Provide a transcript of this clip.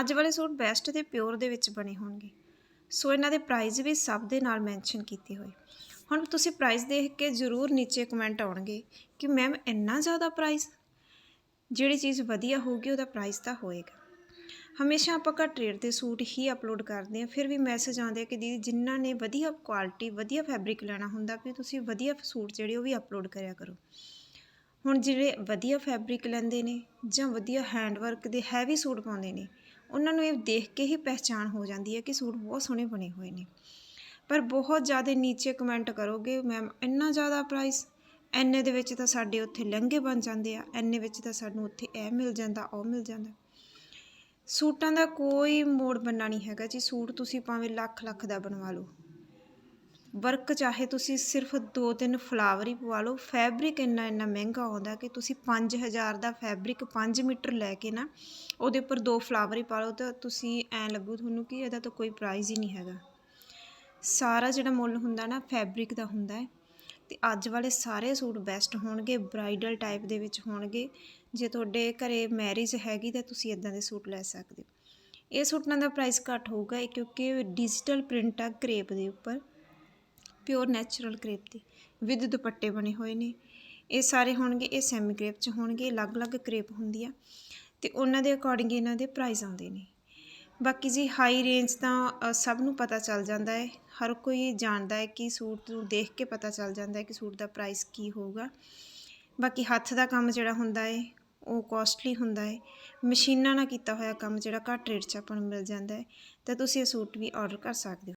ਅੱਜ ਵਾਲੇ suit best ਤੇ ਪਿਓਰ ਦੇ ਵਿੱਚ ਬਣੇ ਹੋਣਗੇ। ਸੋ ਇਹਨਾਂ ਦੇ ਪ੍ਰਾਈਸ ਵੀ ਸਭ ਦੇ ਨਾਲ ਮੈਂਸ਼ਨ ਕੀਤੇ ਹੋਏ। ਹੁਣ ਤੁਸੀਂ ਪ੍ਰਾਈਸ ਦੇਖ ਕੇ ਜ਼ਰੂਰ ਨੀਚੇ ਕਮੈਂਟ ਆਉਣਗੇ ਕਿ ਮੈਮ ਇੰਨਾ ਜ਼ਿਆਦਾ ਪ੍ਰਾਈਸ ਜਿਹੜੀ ਚੀਜ਼ ਵਧੀਆ ਹੋਊਗੀ ਉਹਦਾ ਪ੍ਰਾਈਸ ਤਾਂ ਹੋਏਗਾ। ਹਮੇਸ਼ਾ ਆਪਾਂ ਘੱਟ ਰੇਟ ਦੇ ਸੂਟ ਹੀ ਅਪਲੋਡ ਕਰਦੇ ਹਾਂ, ਫਿਰ ਵੀ ਮੈਸੇਜ ਆਉਂਦੇ ਆ ਕਿ ਦੀਦੀ ਜਿਨ੍ਹਾਂ ਨੇ ਵਧੀਆ ਕੁਆਲਿਟੀ ਵਧੀਆ ਫੈਬਰਿਕ ਲੈਣਾ ਹੁੰਦਾ ਵੀ ਤੁਸੀਂ ਵਧੀਆ ਸੂਟ ਜਿਹੜੇ ਉਹ ਵੀ ਅਪਲੋਡ ਕਰਿਆ ਕਰੋ। ਹੁਣ ਜਿਹੜੇ ਵਧੀਆ ਫੈਬਰਿਕ ਲੈਂਦੇ ਨੇ ਜਾਂ ਵਧੀਆ ਹੈਂਡਵਰਕ ਦੇ ਹੈਵੀ ਸੂਟ ਪਾਉਂਦੇ ਨੇ ਉਹਨਾਂ ਨੂੰ ਇਹ ਦੇਖ ਕੇ ਹੀ ਪਹਿਚਾਣ ਹੋ ਜਾਂਦੀ ਹੈ ਕਿ ਸੂਟ ਬਹੁਤ ਸੋਹਣੇ ਬਣੇ ਹੋਏ ਨੇ। ਪਰ ਬਹੁਤ ਜ਼ਿਆਦਾ ਨੀਚੇ ਕਮੈਂਟ ਕਰੋਗੇ ਮੈਮ ਇੰਨਾ ਜ਼ਿਆਦਾ ਪ੍ਰਾਈਸ ਐਨੇ ਦੇ ਵਿੱਚ ਤਾਂ ਸਾਡੇ ਉੱਥੇ ਲਹਿੰਗੇ ਬਣ ਜਾਂਦੇ ਆ ਐਨੇ ਵਿੱਚ ਤਾਂ ਸਾਨੂੰ ਉੱਥੇ ਇਹ ਮਿਲ ਜਾਂਦਾ, ਉਹ ਮਿਲ ਜਾਂਦਾ। ਸੂਟਾਂ ਦਾ ਕੋਈ ਮੋੜ ਬੰਨਾ ਨਹੀਂ ਹੈਗਾ ਜੀ। ਸੂਟ ਤੁਸੀਂ ਭਾਵੇਂ ਲੱਖ ਲੱਖ ਦਾ ਬਣਵਾ ਲਓ। ਵਰਕ ਚਾਹੇ ਤੁਸੀਂ ਸਿਰਫ ਦੋ ਤਿੰਨ ਫਲਾਵਰ ਹੀ ਪਵਾ ਲਓ, ਫੈਬਰਿਕ ਇੰਨਾ ਇੰਨਾ ਮਹਿੰਗਾ ਆਉਂਦਾ ਕਿ ਤੁਸੀਂ 5000 ਦਾ ਫੈਬਰਿਕ 5 ਮੀਟਰ ਲੈ ਕੇ ਨਾ ਉਹਦੇ ਉੱਪਰ ਦੋ ਫਲਾਵਰ ਹੀ ਪਾ ਲਓ ਤਾਂ ਤੁਸੀਂ ਐਂ ਲੱਗੂ ਤੁਹਾਨੂੰ ਕਿ ਇਹਦਾ ਤਾਂ ਕੋਈ ਪ੍ਰਾਈਸ ਹੀ ਨਹੀਂ ਹੈਗਾ। ਸਾਰਾ ਜਿਹੜਾ ਮੁੱਲ ਹੁੰਦਾ ਨਾ ਫੈਬਰਿਕ ਦਾ ਹੁੰਦਾ ਹੈ ਤੇ ਅੱਜ ਵਾਲੇ ਸਾਰੇ ਸੂਟ ਬੈਸਟ ਹੋਣਗੇ ਬ੍ਰਾਈਡਲ ਟਾਈਪ ਦੇ ਵਿੱਚ ਹੋਣਗੇ। ਜੇ ਤੁਹਾਡੇ ਘਰੇ ਮੈਰਿਜ ਹੈਗੀ ਤਾਂ ਤੁਸੀਂ ਇਦਾਂ ਦੇ ਸੂਟ ਲੈ ਸਕਦੇ ਹੋ। ਇਹ ਸੂਟਾਂ ਦਾ ਪ੍ਰਾਈਸ ਘੱਟ ਹੋਊਗਾ ਕਿਉਂਕਿ ਡਿਜੀਟਲ ਪ੍ਰਿੰਟ ਆ, ਕਰੇਪ ਦੇ ਉੱਪਰ। ਪਿਓਰ ਨੈਚੁਰਲ ਕਰੇਪ ਦੇ। ਵਿਦ ਦੁਪੱਟੇ ਬਣੇ ਹੋਏ ਨੇ। ਇਹ ਸਾਰੇ ਹੋਣਗੇ, ਇਹ ਸੈਮੀ ਕਰੇਪ ਚ ਹੋਣਗੇ ਅਲੱਗ-ਅਲੱਗ ਕਰੇਪ ਹੁੰਦੀ ਆ ਤੇ ਉਹਨਾਂ ਦੇ ਅਕੋਰਡਿੰਗ ਇਹਨਾਂ ਦੇ ਪ੍ਰਾਈਸ ਆਉਂਦੇ ਨੇ। ਬਾਕੀ ਜੀ ਹਾਈ ਰੇਂਜ ਤਾਂ ਸਭ ਨੂੰ ਪਤਾ ਚੱਲ ਜਾਂਦਾ ਹੈ। ਹਰ ਕੋਈ ਜਾਣਦਾ ਹੈ ਕਿ ਸੂਟ ਨੂੰ ਦੇਖ ਕੇ ਪਤਾ ਚੱਲ ਜਾਂਦਾ ਹੈ ਕਿ ਸੂਟ ਦਾ ਪ੍ਰਾਈਸ ਕੀ ਹੋਊਗਾ। ਬਾਕੀ ਹੱਥ ਦਾ ਕੰਮ ਜਿਹੜਾ ਹੁੰਦਾ ਹੈ, ਉਹ ਕੋਸਟਲੀ ਹੁੰਦਾ ਹੈ। ਮਸ਼ੀਨਾਂ ਨਾਲ ਕੀਤਾ ਹੋਇਆ ਕੰਮ ਜਿਹੜਾ ਘੱਟ ਰੇਟ 'ਚ ਆਪਾਂ ਨੂੰ ਮਿਲ ਜਾਂਦਾ ਹੈ। ਤਾਂ ਤੁਸੀਂ ਇਹ ਸੂਟ ਵੀ ਆਰਡਰ ਕਰ ਸਕਦੇ ਹੋ।